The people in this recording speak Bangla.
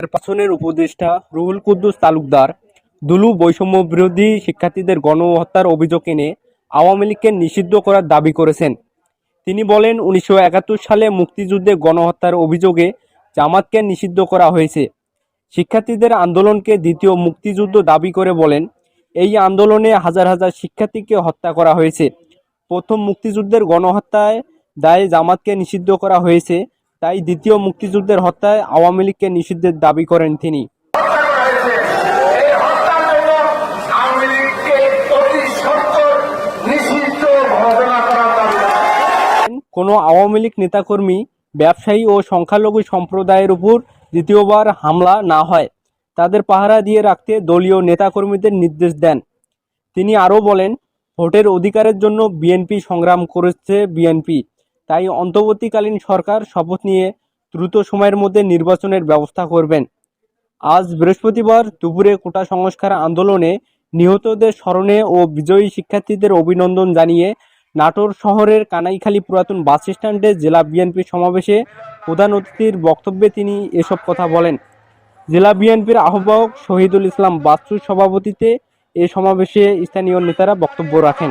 নির্বাচনের উপদেষ্টা রুহুল কুদ্দুস তালুকদার দুলু বৈষম্য বিরোধী শিক্ষার্থীদের গণহত্যার অভিযোগ এনে আওয়ামী লীগকে নিষিদ্ধ করার দাবি করেছেন। তিনি বলেন, উনিশশো একাত্তর সালে মুক্তিযুদ্ধে গণহত্যার অভিযোগে জামাতকে নিষিদ্ধ করা হয়েছে। শিক্ষার্থীদের আন্দোলনকে দ্বিতীয় মুক্তিযুদ্ধ দাবি করে বলেন, এই আন্দোলনে হাজার হাজার শিক্ষার্থীকে হত্যা করা হয়েছে। প্রথম মুক্তিযুদ্ধের গণহত্যায় দায়ে জামাতকে নিষিদ্ধ করা হয়েছে তাই দ্বিতীয় মুক্তিযুদ্ধের হত্যায় আওয়ামী লীগকে নিষিদ্ধের দাবি করেন তিনি। কোনো আওয়ামী লীগ নেতাকর্মী, ব্যবসায়ী ও সংখ্যালঘু সম্প্রদায়ের উপর দ্বিতীয়বার হামলা না হয়, তাদের পাহারা দিয়ে রাখতে দলীয় নেতাকর্মীদের নির্দেশ দেন। তিনি আরও বলেন, ভোটের অধিকারের জন্য বিএনপি সংগ্রাম করেছে বিএনপি। তাই অন্তর্বর্তীকালীন সরকার শপথ নিয়ে দ্রুত সময়ের মধ্যে নির্বাচনের ব্যবস্থা করবেন। আজ বৃহস্পতিবার দুপুরে কোটা সংস্কার আন্দোলনে নিহতদের স্মরণে ও বিজয়ী শিক্ষার্থীদের অভিনন্দন জানিয়ে নাটোর শহরের কানাইখালী পুরাতন বাস স্ট্যান্ডে জেলা বিএনপি সমাবেশে প্রধান অতিথির বক্তব্যে তিনি এসব কথা বলেন। জেলা বিএনপির আহ্বায়ক শহীদুল ইসলাম বাচ্চুর সভাপতিতে এ সমাবেশে স্থানীয় নেতারা বক্তব্য রাখেন।